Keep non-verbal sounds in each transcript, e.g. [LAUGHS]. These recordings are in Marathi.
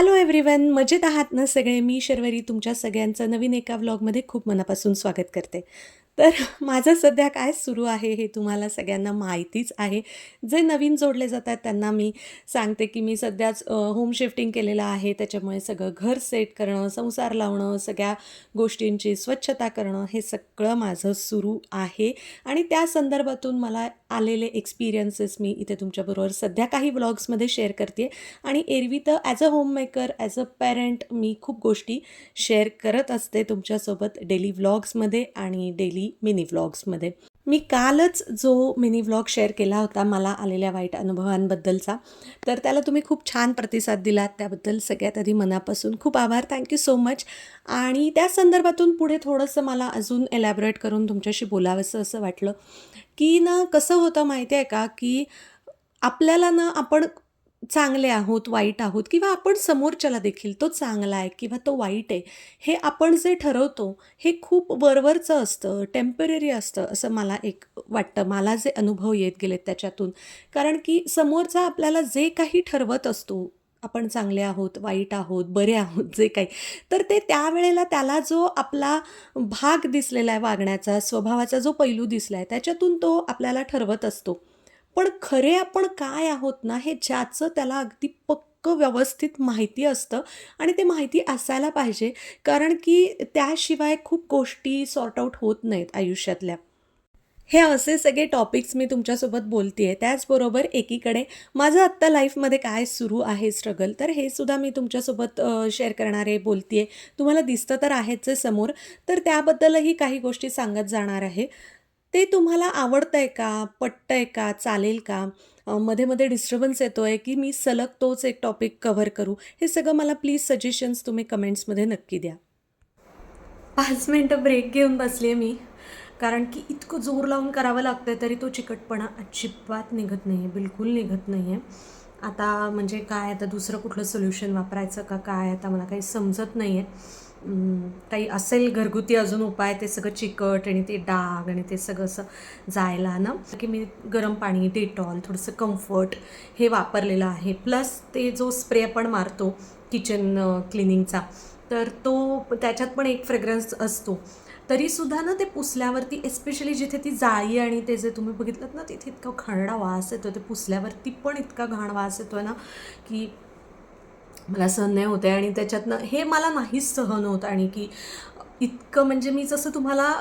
हॅलो एव्हरीवन मजेत आहात ना सगळे? मी शर्वरी तुमच्या सगळ्यांचं नवीन एका व्लॉगमध्ये खूप मनापासून स्वागत करते. तर [LAUGHS] माझं सध्या काय सुरू आहे हे तुम्हाला सगळ्यांना माहितीच आहे. जे नवीन जोडले जातात त्यांना मी सांगते की मी सध्याच होम शिफ्टिंग केलेलं आहे. त्याच्यामुळे सगळं घर सेट करणं संसार लावणं सगळ्या गोष्टींची स्वच्छता करणं हे सगळं माझं सुरू आहे. आणि त्या संदर्भातून मला आलेले एक्सपिरियन्सेस मी इथे तुमच्याबरोबर सध्या काही व्लॉग्समध्ये शेअर करते. आणि एरवी तर as a homemaker as a parent मी खूप गोष्टी शेअर करत असते तुमच्यासोबत डेली व्लॉग्समध्ये आणि डेली मिनी व्लॉग्समध्ये मी कालच जो मिनी व्लॉग शेअर केला होता मला आलेल्या वाईट अनुभवांबद्दलचा तर त्याला तुम्ही खूप छान प्रतिसाद दिलात. त्याबद्दल सगळ्यात आधी मनापासून खूप आभार. थँक्यू सो मच आणि त्या संदर्भातून पुढे थोडंसं मला अजून एलॅबरेट करून तुमच्याशी बोलावंसं असं वाटलं. की ना कसं होतं माहिती आहे का की आपल्याला ना आपण चांगले आहोत वाईट आहोत किंवा आपण समोरच्याला देखील तो चांगला आहे किंवा तो वाईट आहे हे आपण जे ठरवतो हे खूप वरवरचं असतं टेंपररी असतं असं मला एक वाटतं. मला जे अनुभव येत गेलेत त्याच्यातून. कारण की समोरचा आपल्याला जे काही ठरवत असतो आपण चांगले आहोत वाईट आहोत बरे आहोत जे काही तर ते त्यावेळेला त्याला जो आपला भाग दिसलेला आहे वागण्याचा स्वभावाचा जो पैलू दिसला आहे त्याच्यातून तो आपल्याला ठरवत असतो. पण खरे आपण काय आहोत ना हे ज्याचं त्याला अगदी पक्क व्यवस्थित माहिती असतं आणि ते माहिती असायला पाहिजे. कारण की त्याशिवाय खूप गोष्टी सॉर्ट आऊट होत नाहीत आयुष्यातल्या. हे असे सगळे टॉपिक्स मी तुमच्यासोबत बोलते आहे त्याचबरोबर एकीकडे माझं आत्ता लाईफमध्ये काय सुरू आहे स्ट्रगल तर हे सुद्धा मी तुमच्यासोबत शेअर करणारे बोलते आहे तुम्हाला दिसतं तर आहेच आहे समोर. तर त्याबद्दलही काही गोष्टी सांगत जाणार आहे. ते तुम्हाला आवडतं आहे का? पटतं आहे का? चालेल का? मध्ये मध्ये डिस्टर्बन्स येतो आहे की मी सलग तोच एक टॉपिक कव्हर करू? हे सगळं मला प्लीज सजेशन्स तुम्ही कमेंट्समध्ये नक्की द्या. पाच मिनटं ब्रेक घेऊन बसली आहे मी. कारण की इतकं जोर लावून करावं लागतं तरी तो चिकटपणा अजिबात निघत नाही आहे बिलकुल निघत नाही आहे आता म्हणजे काय? आता दुसरं कुठलं सोल्युशन वापरायचं का? काय? आता मला काही समजत नाही आहे काही असेल घरगुती अजून उपाय ते सगळं चिकट आणि ते डाग आणि ते सगळं असं जायला ना. की मी गरम पाणी डेटॉल थोडंसं कम्फर्ट हे वापरलेलं आहे. प्लस ते जो स्प्रे आपण मारतो किचन क्लिनिंगचा तर तो त्याच्यात पण एक फ्रेग्रन्स असतो. तरीसुद्धा ना ते पुसल्यावरती एस्पेशली जिथे ती जाळी आणि ते जे तुम्ही बघितलं ना तिथे इतका घाणडा वास येतो ते पुसल्यावरती पण इतका घाण वास येतो ना की मला सहन नाही होते आणि त्याच्यातनं हे मला नाहीच सहन होत आणि की इतकं म्हणजे मी जसं तुम्हाला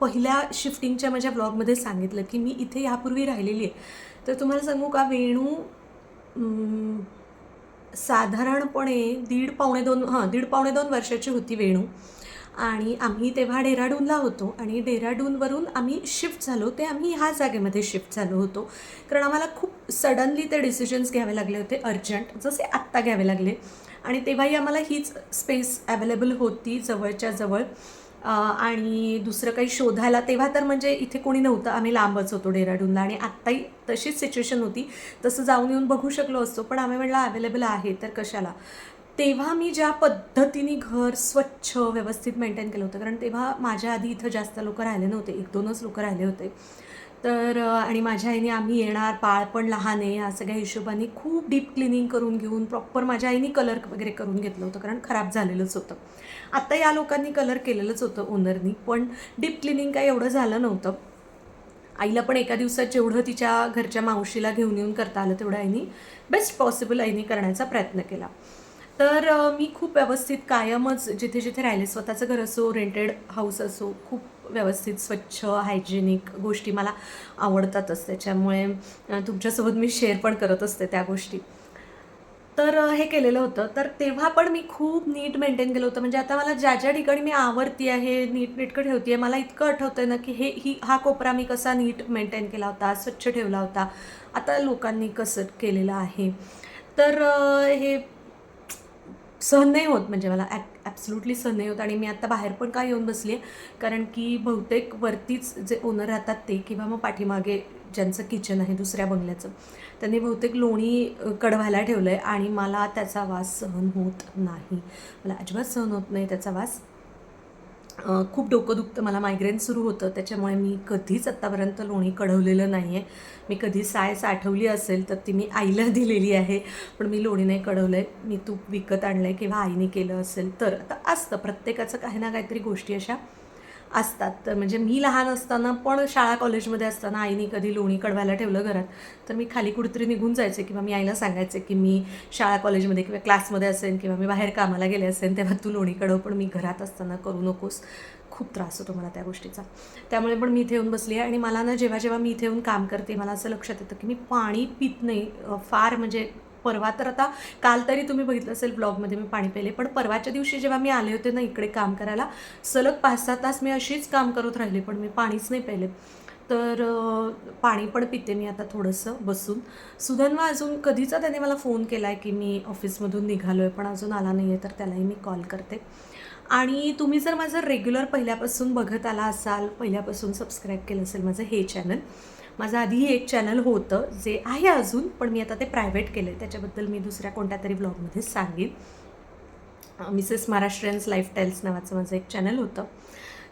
पहिल्या शिफ्टिंगच्या माझ्या ब्लॉगमध्ये सांगितलं की मी इथे यापूर्वी राहिलेली आहे. तर तुम्हाला सांगू का वेणू साधारणपणे दीड पावणे दोन हां दीड पावणे दोन वर्षाची होती वेणू. आणि आम्ही तेव्हा डेहराडूनला होतो आणि डेहराडूनवरून आम्ही शिफ्ट झालो. ते आम्ही ह्या जागेमध्ये शिफ्ट झालो होतो. कारण आम्हाला खूप सडनली ते डिसिजन्स घ्यावे लागले होते अर्जंट जसे आत्ता घ्यावे लागले. आणि तेव्हाही आम्हाला हीच स्पेस अवेलेबल होती जवळच्या जवळ. आणि दुसरं काही शोधायला तेव्हा तर म्हणजे इथे कोणी नव्हतं. आम्ही लांबच होतो डेहराडूनला आणि आत्ताही तशीच सिच्युएशन होती. तसं जाऊन येऊन बघू शकलो असतो. पण आम्ही म्हटलं अवेलेबल आहे तर कशाला? तेव्हा मी ज्या पद्धतीने घर स्वच्छ व्यवस्थित मेंटेन केलं होतं. कारण तेव्हा माझ्या आधी इथं जास्त लोक राहिले नव्हते. एक दोनच लोक राहिले होते. तर आणि माझ्या आईने आम्ही येणार बाळ पण लहान आहे या सगळ्या हिशोबाने खूप डीप क्लिनिंग करून घेऊन प्रॉपर माझ्या आईने कलर वगैरे करून घेतलं होतं. कारण खराब झालेलंच होतं. आत्ता या लोकांनी कलर केलेलंच होतं ओनरनी पण डीप क्लिनिंग काही एवढं झालं नव्हतं. आईला पण एका दिवसात जेवढं तिच्या घरच्या मावशीला घेऊन येऊन करता आलं तेवढं आईने बेस्ट पॉसिबल आईने करण्याचा प्रयत्न केला. तर मी खूप व्यवस्थित कायमच जिथे जिथे राहिले स्वतःचं घर असो रेंटेड हाऊस असो खूप व्यवस्थित स्वच्छ हायजेनिक गोष्टी मला आवडतातच. त्याच्यामुळे तुमच्यासोबत मी शेअर पण करत असते त्या गोष्टी. तर हे केलेलं होतं. तर तेव्हा पण मी खूप नीट मेंटेन केलं होतं. म्हणजे आता मला ज्या ज्या ठिकाणी मी आवडती आहे नीट नीटकं ठेवते मला इतकं आठवतं आहे ना की हे ही हा कोपरा मी कसा नीट मेंटेन केला होता स्वच्छ ठेवला होता. आता लोकांनी कसं केलेलं आहे. तर हे सहन नाही होत म्हणजे मला ॲ ॲब्सल्युटली सहन नाही होत. आणि मी आता बाहेर पण का येऊन बसली आहे? कारण की बहुतेक वरतीच जे ओनर राहतात ते किंवा मग पाठीमागे ज्यांचं किचन आहे दुसऱ्या बंगल्याचं त्यांनी बहुतेक लोणी कडवायला ठेवलं आहे आणि मला त्याचा वास सहन होत नाही. मला अजिबात सहन होत नाही त्याचा वास. खूप डोकं दुखतं. मला मायग्रेन सुरू होतं. त्याच्यामुळे मी कधीच आत्तापर्यंत लोणी कढवलेलं नाही आहे मी कधी साय साठवली असेल तर ती मी आईला [LAUGHS] दिलेली आहे. पण मी लोणी नाही कढवलं आहे मी तूप विकत आणलं आहे किंवा आईने केलं असेल तर. आता असतं. प्रत्येकाचं काही ना काहीतरी गोष्टी अशा असतात. तर म्हणजे मी लहान असताना पण शाळा कॉलेजमध्ये असताना आईने कधी लोणी कढवायला ठेवलं घरात तर मी खाली कुठेतरी निघून जायचे किंवा मी आईला सांगायचे की मी शाळा कॉलेजमध्ये किंवा क्लासमध्ये असेन किंवा मी बाहेर कामाला गेले असेन तेव्हा तू लोणी कढव पण मी घरात असताना करू नकोस. खूप त्रास होतो मला त्या गोष्टीचा. त्यामुळे पण मी इथे येऊन बसली आहे आणि मला ना जेव्हा जेव्हा मी इथे येऊन काम करते मला असं लक्षात येतं की मी पाणी पित नाही. फार म्हणजे परवा तर आता काल तरी तुम्ही बघितलं असेल ब्लॉगमध्ये मी पाणी प्याले पण परवाच्या दिवशी जेव्हा मी आले होते ना इकडे काम करायला सलग पाच सहा तास मी अशीच काम करत राहिले पण मी पाणीच नाही प्याले तर पाणी पण पिते मी आता थोडंसं बसून. सुधन्वा अजून कधीचा त्याने मला फोन केला आहे की मी ऑफिसमधून निघालो आहे पण अजून आला नाही आहे तर त्यालाही मी कॉल करते. आणि तुम्ही जर माझं रेग्युलर पहिल्यापासून बघत आला असाल पहिल्यापासून सबस्क्राईब केलं असेल माझं हे चॅनल माझं आधीही एक चॅनल होतं जे आहे अजून पण मी आता ते प्रायव्हेट केलं आहे त्याच्याबद्दल मी दुसऱ्या कोणत्या तरी ब्लॉगमध्ये सांगेन. मिसेस महाराष्ट्रीयन्स लाईफस्टाईल्स नावाचं माझं एक चॅनल होतं.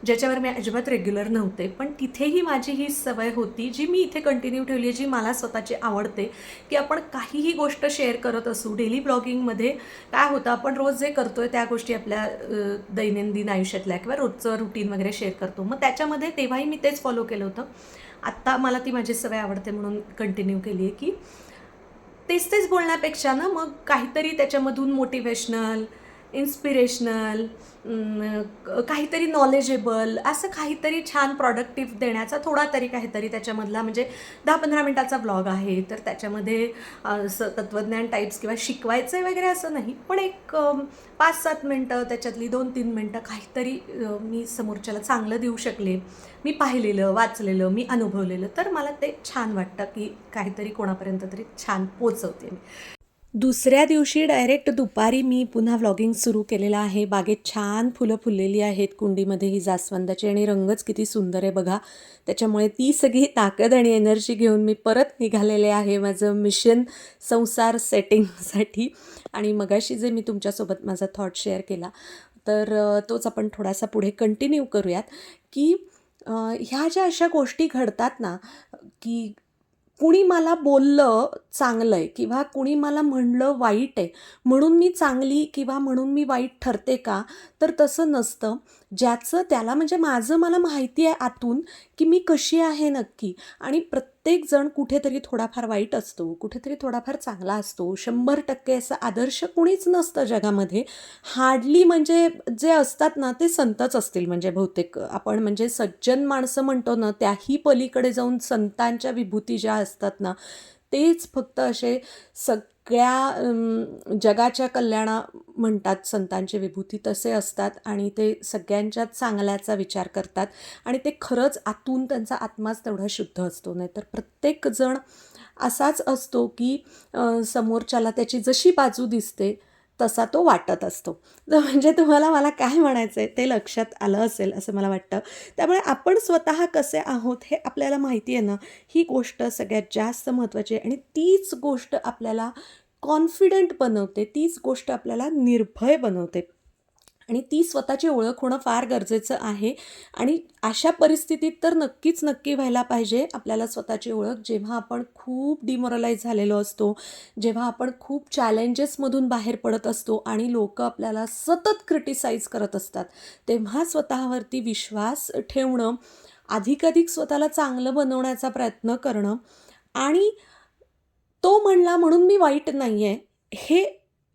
ज्याच्यावर मी अजिबात रेग्युलर नव्हते पण तिथेही माझी ही सवय होती जी मी इथे कंटिन्यू ठेवली आहे जी मला स्वतःची आवडते की आपण काहीही गोष्ट शेअर करत असू डेली ब्लॉगिंगमध्ये काय होतं आपण रोज जे करतो आहे त्या गोष्टी आपल्या दैनंदिन आयुष्यातल्या किंवा रोजचं रुटीन वगैरे शेअर करतो. मग त्याच्यामध्ये तेव्हाही मी तेच फॉलो केलं होतं. आत्ता मला ती माझी सवय आवडते म्हणून कंटिन्यू केली आहे की तेच तेच बोलण्यापेक्षा ना मग काहीतरी त्याच्यामधून मोटिवेशनल इन्स्पिरेशनल काहीतरी नॉलेजेबल असं काहीतरी छान प्रॉडक्टिव्ह देण्याचा थोडा तरी काहीतरी त्याच्यामधला म्हणजे दहा पंधरा मिनटाचा ब्लॉग आहे तर त्याच्यामध्ये असं तत्त्वज्ञान टाईप्स किंवा शिकवायचं आहे वगैरे असं नाही. पण एक पाच सात मिनटं त्याच्यातली दोन तीन मिनटं काहीतरी मी समोरच्याला चांगलं देऊ शकले. मी पाहिलेलं वाचलेलं मी अनुभवलेलं तर मला ते छान वाटतं की काहीतरी कोणापर्यंत तरी छान पोचवते मी. दुसऱ्या दिवशी डायरेक्ट दुपारी मी पुन्हा व्लॉगिंग सुरू केलेलं आहे. बागेत छान फुलं फुललेली आहेत. कुंडीमध्ये ही जास्वंदाची आणि रंगच किती सुंदर आहे बघा. त्याच्यामुळे ती सगळी ताकद आणि एनर्जी घेऊन मी परत निघालेले आहे माझं मिशन संसार सेटिंगसाठी आणि मगाशी जे मी तुमच्यासोबत माझा थॉट शेअर केला तर तोच आपण थोडासा पुढे कंटिन्यू करूयात. की ह्या ज्या अशा गोष्टी घडतात ना की कुणी मला बोललं चांगलं आहे किंवा कुणी मला म्हणलं वाईट आहे म्हणून मी चांगली किंवा म्हणून मी वाईट ठरते का? तर तसं नसतं. ज्याचं त्याला म्हणजे माझं मला माहिती आहे आतून की मी कशी आहे नक्की. आणि प्रत्येकजण कुठेतरी थोडाफार वाईट असतो कुठेतरी थोडाफार चांगला असतो. शंभर टक्के असं आदर्श कुणीच नसतं जगामध्ये. हार्डली म्हणजे जे असतात ना ते संतच असतील. म्हणजे बहुतेक आपण म्हणजे सज्जन माणसं म्हणतो ना त्याही पलीकडे जाऊन संतांच्या विभूती ज्या असतात ना तेच फक्त असे सगळ्या जगाच्या कल्याणा म्हणतात संतांचे विभूती तसे असतात आणि ते सगळ्यांच्याच चांगल्याचा विचार करतात आणि ते खरंच आतून त्यांचा आत्माच तेवढा शुद्ध असतो. नाही तर प्रत्येकजण असाच असतो की समोरच्याला त्याची जशी बाजू दिसते तसा तो वाटत असतो. तर म्हणजे तुम्हाला मला काय म्हणायचं आहे ते लक्षात आलं असेल असं मला वाटतं. त्यामुळे आपण स्वतः कसे आहोत हे आपल्याला माहिती आहे ना ही गोष्ट सगळ्यात जास्त महत्त्वाची आहे. आणि तीच गोष्ट आपल्याला कॉन्फिडंट बनवते तीच गोष्ट आपल्याला निर्भय बनवते. आणि ती स्वतःची ओळख होणं फार गरजेचं आहे. आणि अशा परिस्थितीत तर नक्कीच नक्की व्हायला पाहिजे. आपल्याला स्वतःची ओळख जेव्हा आपण खूप डिमोरलाइज झालेलो असतो जेव्हा आपण खूप चॅलेंजेसमधून बाहेर पडत असतो आणि लोक आपल्याला सतत क्रिटिसाइज करत असतात तेव्हा स्वतःवरती विश्वास ठेवणं अधिकाधिक स्वतःला चांगलं बनवण्याचा प्रयत्न करणं आणि तो म्हणला म्हणून मी वाईट नाही आहे हे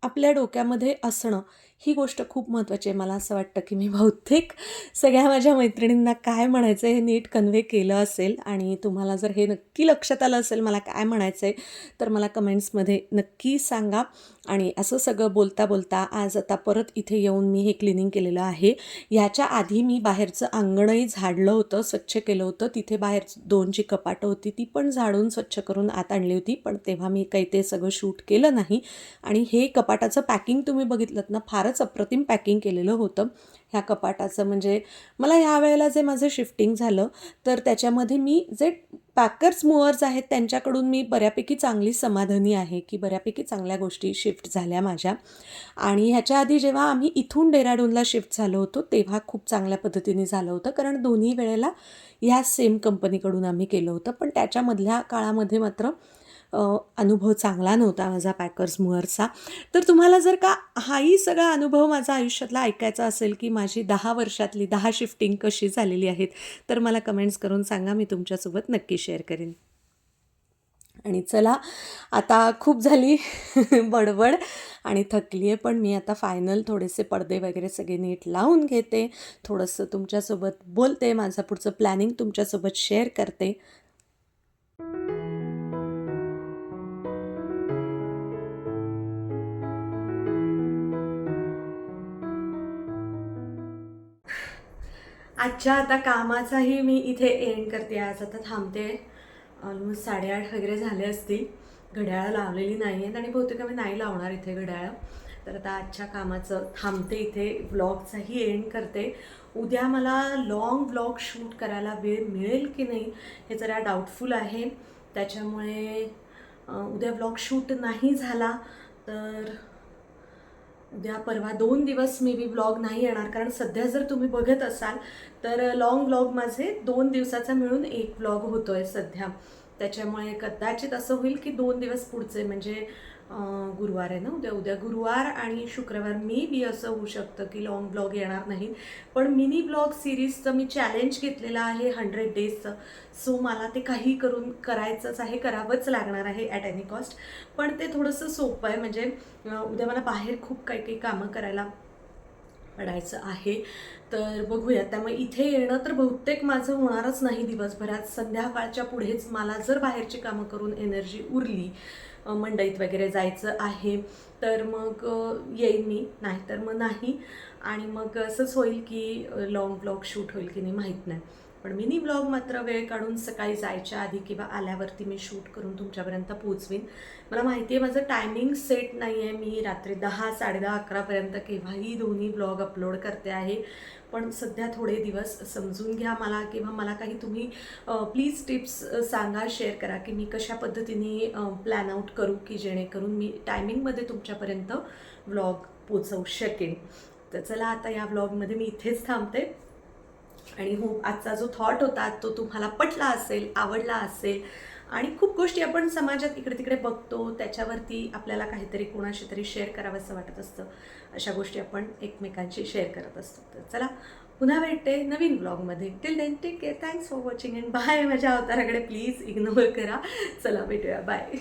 आपल्या डोक्यामध्ये असणं. ही गोष्ट खूप महत्त्वाची आहे. मला असं वाटतं की मी बहुतेक सगळ्या माझ्या मैत्रिणींना काय म्हणायचं आहे हे नीट कन्वे केलं असेल आणि तुम्हाला जर हे नक्की लक्षात आलं असेल मला काय म्हणायचं आहे तर मला कमेंट्समध्ये नक्की सांगा. आणि असं सगळं बोलता बोलता आज आता परत इथे येऊन मी हे क्लिनिंग केलेलं आहे. ह्याच्या आधी मी बाहेरचं अंगणही झाडलं होतं स्वच्छ केलं होतं. तिथे बाहेर दोन जी कपाटं होती ती पण झाडून स्वच्छ करून आत आणली होती. पण तेव्हा मी काही ते सगळं शूट केलं नाही. आणि हे कपाटाचं पॅकिंग तुम्ही बघितलं ना फारच फारच अप्रतिम पॅकिंग केलेलं होतं. ह्या कपाटाचं म्हणजे मला ह्या वेळेला जे माझं शिफ्टिंग झालं तर त्याच्यामध्ये मी जे पॅकर्स मुवर्स आहेत त्यांच्याकडून मी बऱ्यापैकी चांगली समाधानी आहे की बऱ्यापैकी चांगल्या गोष्टी शिफ्ट झाल्या माझ्या. आणि ह्याच्या आधी जेव्हा आम्ही इथून डेराडूनला शिफ्ट झालो होतो तेव्हा खूप चांगल्या पद्धतीने झालं होतं कारण दोन्ही वेळेला ह्या सेम कंपनीकडून आम्ही केलं होतं. पण त्याच्यामधल्या काळामध्ये मात्र अनुभव चांगला नव्हता माझा पॅकर्स मुअरचा तर तुम्हाला जर का हाही सगळा अनुभव माझा आयुष्यातला ऐकायचा असेल की माझी दहा वर्षातली दहा शिफ्टिंग कशी झालेली आहेत तर मला कमेंट्स करून सांगा मी तुमच्यासोबत नक्की शेअर करेन. आणि चला आता खूप झाली [LAUGHS] बडबड आणि थकली आहे पण मी आता फायनल थोडेसे पडदे वगैरे सगळे नीट लावून घेते. थोडंसं तुमच्यासोबत बोलते माझं पुढचं प्लॅनिंग तुमच्यासोबत शेअर करते. आजच्या आता कामाचाही मी इथे एंड करते आज. आता थांबते. ऑलमोस्ट साडेआठ वगैरे झाले असतील. घड्याळं लावलेली नाही आहेत आणि बहुतेक मी नाही लावणार इथे घड्याळं. तर आता आजच्या कामाचं थांबते इथे. व्लॉगचाही एंड करते. उद्या मला लॉंग व्लॉग शूट करायला वेळ मिळेल की नाही हे जरा डाऊटफुल आहे. त्याच्यामुळे उद्या व्लॉग शूट नाही झाला तर उद्या परवा दोन दिवस मे बी ब्लॉग नाही येणार कारण सध्या जर तुम्ही बघत असाल तर लॉंग ब्लॉग माझे दोन दिवसाचा मिळून एक ब्लॉग होतो आहे सध्या. त्याच्यामुळे कदाचित असं होईल की दोन दिवस पुढचे म्हणजे गुरुवार आहे ना उद्या उद्या गुरुवार आणि शुक्रवार. मे बी असं होऊ शकतं की लॉंग ब्लॉग येणार नाही. पण मिनी ब्लॉग सिरीजचं मी चॅलेंज घेतलेलं आहे हंड्रेड डेजचं सो मला ते काही करून करायचंच आहे करावंच लागणार आहे ॲट एनी कॉस्ट पण ते थोडंसं सोपं आहे. म्हणजे उद्या मला बाहेर खूप काही काही कामं करायला पडायचं आहे. तर बघूया त्यामुळे इथे येणं तर बहुतेक माझं होणारच नाही दिवसभरात. संध्याकाळच्या पुढेच मला जर बाहेरची कामं करून एनर्जी उरली मंडईत वगैरे जायचं आहे. तर मग येईन मी नाहीतर मग नाही. आणि मग असंच होईल की लॉंग ब्लॉग शूट होईल की नाही माहीत नाही. पण मिनी ब्लॉग मात्र वेळ काढून सकाळी जायच्या आधी किंवा आल्यावरती मी शूट करून तुमच्यापर्यंत पोचवीन मला माहिती आहे माझं टायमिंग सेट नाही आहे मी रात्री दहा साडेदहा अकरापर्यंत केव्हाही दोन्ही ब्लॉग अपलोड करते आहे. पण सध्या थोडे दिवस समजून घ्या मला किंवा मला काही तुम्ही प्लीज टिप्स सांगा शेअर करा की मी कशा पद्धतीने प्लॅन आउट करू की जेणेकरून मी टायमिंगमध्ये तुमच्यापर्यंत व्लॉग पोचवू शकेन. तर चला आता या व्लॉगमध्ये मी इथेच थांबते. आणि हो आजचा जो थॉट होता तो तुम्हाला पटला असेल आवडला असेल. आणि खूप गोष्टी आपण समाजात इकडे तिकडे बघतो त्याच्यावरती आपल्याला काहीतरी कोणाशी तरी शेअर करावंसं वाटत असतं. अशा गोष्टी आपण एकमेकांशी शेअर करत असतो. तर चला पुन्हा भेटते नवीन ब्लॉगमध्ये till then take care thanks for watching and bye माझ्या अवताराकडे प्लीज इग्नोर करा. चला भेटूया. बाय